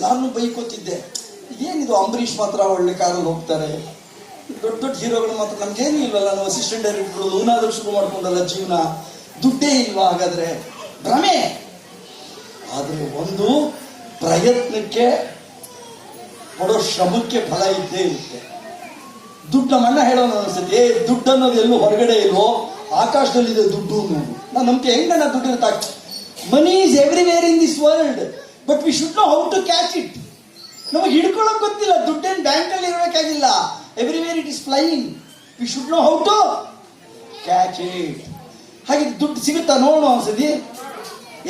ನಾನು ಬೈಕೋತಿದ್ದೆ. ಏನಿದು ಅಂಬರೀಷ್ ಮಾತ್ರ ಒಳ್ಳೆ ಕಾರಲ್ಲಿ ಹೋಗ್ತಾರೆ? ದೊಡ್ಡ ದೊಡ್ಡ ಹೀರೋಗಳು ಮಾತ್ರ ನಮ್ಗೇನು ಇಲ್ವಲ್ಲ ನಾವು ಅಸಿಸ್ಟೆಂಟ್ ಡೈರೆಕ್ಟರ್ಗಳು ಇವನಾದ್ರೂ ಶುರು ಮಾಡ್ಕೊಂಡಲ್ಲ ಜೀವನ. ದುಡ್ಡೇ ಇಲ್ವಾ ಹಾಗಾದ್ರೆ? ಭ್ರಮೆ! ಆದರೆ ಒಂದು ಪ್ರಯತ್ನಕ್ಕೆ ಕೊಡೋ ಶ್ರಮಕ್ಕೆ ಫಲ ಇದ್ದೇ ಇರುತ್ತೆ. ದುಡ್ಡು ನಮ್ಮ ಅಣ್ಣ ಅನಿಸುತ್ತೆ. ಏ, ದುಡ್ಡು ಅನ್ನೋದು ಎಲ್ಲೂ ಹೊರಗಡೆ ಇಲ್ವೋ? ಆಕಾಶದಲ್ಲಿದೆ ದುಡ್ಡು ನಾನು ನಂಬಿಕೆ ಹೆಂಗಣ್ಣ ದುಡ್ಡು ಇರುತ್ತೆ money is everywhere in this world. But we should know how to catch it ನಮಗೆ ಹಿಡ್ಕೊಳ್ಳೋಕೆ ಗೊತ್ತಿಲ್ಲ, ದುಡ್ಡೇನು ಬ್ಯಾಂಕಲ್ಲಿ ಇರಬೇಕಾಗಿಲ್ಲ. Everywhere it is flying we should know how to catch it ಹಾಗೆ ದುಡ್ಡು ಸಿಗುತ್ತಾ ನೋಡೋಣ ಔಷಧಿ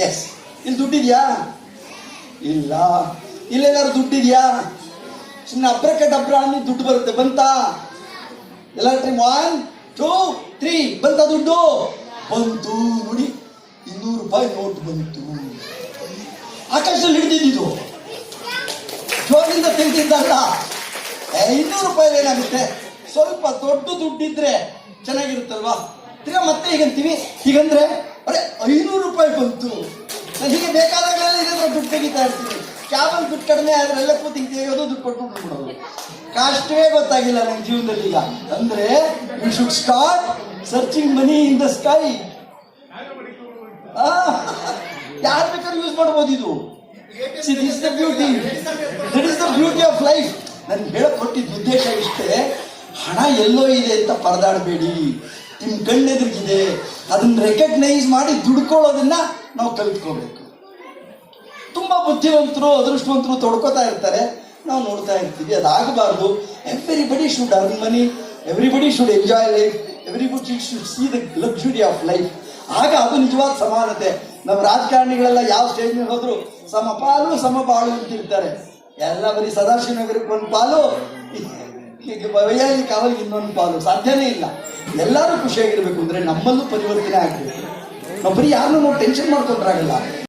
ಎಸ್ ಇಲ್ಲಿ ದುಡ್ಡಿದ್ಯಾ? ಇಲ್ಲ. ಇಲ್ಲೆಲ್ಲಾರು ದುಡ್ಡಿದ್ಯಾ? ಸುಮ್ಮನೆ ಅಬ್ರಕ್ಕೆ ಡಬ್ರ ಅನ್ನಿ ದುಡ್ಡು ಬರುತ್ತೆ, ಬಂತ? ಎಲ್ಲ ಟ್ರೀ ಒನ್ ಟೂ ತ್ರೀ ಬಂತ ದುಡ್ಡು? ಬಂತು ನೋಡಿ. ಇನ್ನೂರು ರೂಪಾಯಿ ನೋಟ್ ಬಂತು. ಆಕಾಶದಲ್ಲಿ ಹಿಡಿದಿದ್ದು ಜೋರಿಂದ ತೆಗೆದಿದ್ದಲ್ಲ ಇನ್ನೂರು ರೂಪಾಯಿ ಏನಾಗುತ್ತೆ? ಸ್ವಲ್ಪ ದೊಡ್ಡ ದುಡ್ಡಿದ್ರೆ ಚೆನ್ನಾಗಿರುತ್ತಲ್ವಾ? ತಿರ್ಗಾ ಮತ್ತೆ ಹೀಗಂತೀವಿ ಹೀಗಂದ್ರೆ, ಅರೆ, ಐನೂರು ರೂಪಾಯಿ ಬಂತು. ನಾನು ಹೀಗೆ ಬೇಕಾದಾಗಲೆಲ್ಲ ಇದ್ರ ದುಡ್ಡು ತೆಗಿತಾ ಇರ್ತೀನಿ. ಕ್ಯಾಬಲ್ ದುಡ್ಡು ಕಡಿಮೆ ಆದ್ರೆ ಎಲ್ಲ ಕೂತಿ ತೆಗೆಯೋದು ದುಡ್ಡು ಕೊಟ್ಬಿಟ್ಟು ಬಿಡೋದು ಕಾಷ್ಟವೇ ಗೊತ್ತಾಗಿಲ್ಲ ನನ್ನ ಜೀವನದಲ್ಲಿ ಈಗ. ಅಂದ್ರೆ you should start searching money in the sky ಯಾರು ಮಾಡ್ಬೋದು ಇದು. The beauty that is the beauty of life ನನ್ಗೆ ಹೇಳಕ್ ಕೊಟ್ಟಿದ್ದ ಉದ್ದೇಶ ಇಷ್ಟೇ. ಹಣ ಎಲ್ಲೋ ಇದೆ ಅಂತ ಪರದಾಡಬೇಡಿ. ನಿಮ್ ಕಣ್ಣೆದುರಿಗಿದೆ ಅದನ್ನ ರೆಕಗ್ನೈಸ್ ಮಾಡಿ ದುಡ್ಕೊಳ್ಳೋದನ್ನ ನಾವು ಕಲಿತ್ಕೋಬೇಕು. ತುಂಬಾ ಬುದ್ಧಿವಂತರು, ಅದೃಷ್ಟವಂತರು ತೊಡ್ಕೋತಾ ಇರ್ತಾರೆ. ನಾವು ನೋಡ್ತಾ ಇರ್ತೀವಿ. ಅದಾಗಬಾರ್ದು. Everybody should earn money everybody should enjoy life everybody should see the luxury of life ಆಗ ಅದು ನಿಜವಾದ ಸಮಾನತೆ. ನಮ್ಮ ರಾಜಕಾರಣಿಗಳೆಲ್ಲ ಯಾವ ಸ್ಟೇಜ್ ಮೇಲೆ ಹೋದ್ರು ಸಮಪಾಲು ಸಮಪಾಲು ಅಂತಿರ್ತಾರೆ ಎಲ್ಲ ಬರೀ ಸದಾಶಿವನಗರಕ್ಕೆ ಒಂದು ಪಾಲು ವೈಯಾಲಿ ಇನ್ನೊಂದು ಪಾಲು. ಸಾಧ್ಯನೇ ಇಲ್ಲ. ಎಲ್ಲರೂ ಖುಷಿಯಾಗಿರ್ಬೇಕು ಅಂದ್ರೆ ನಮ್ಮಲ್ಲೂ ಪರಿವರ್ತನೆ ಆಗ್ಬೇಕು. ನಾವು ಬರೀ ಯಾರನ್ನೂ ನಾವು ಟೆನ್ಷನ್ ಮಾಡ್ಕೊಂಡ್ರಾಗಲ್ಲ.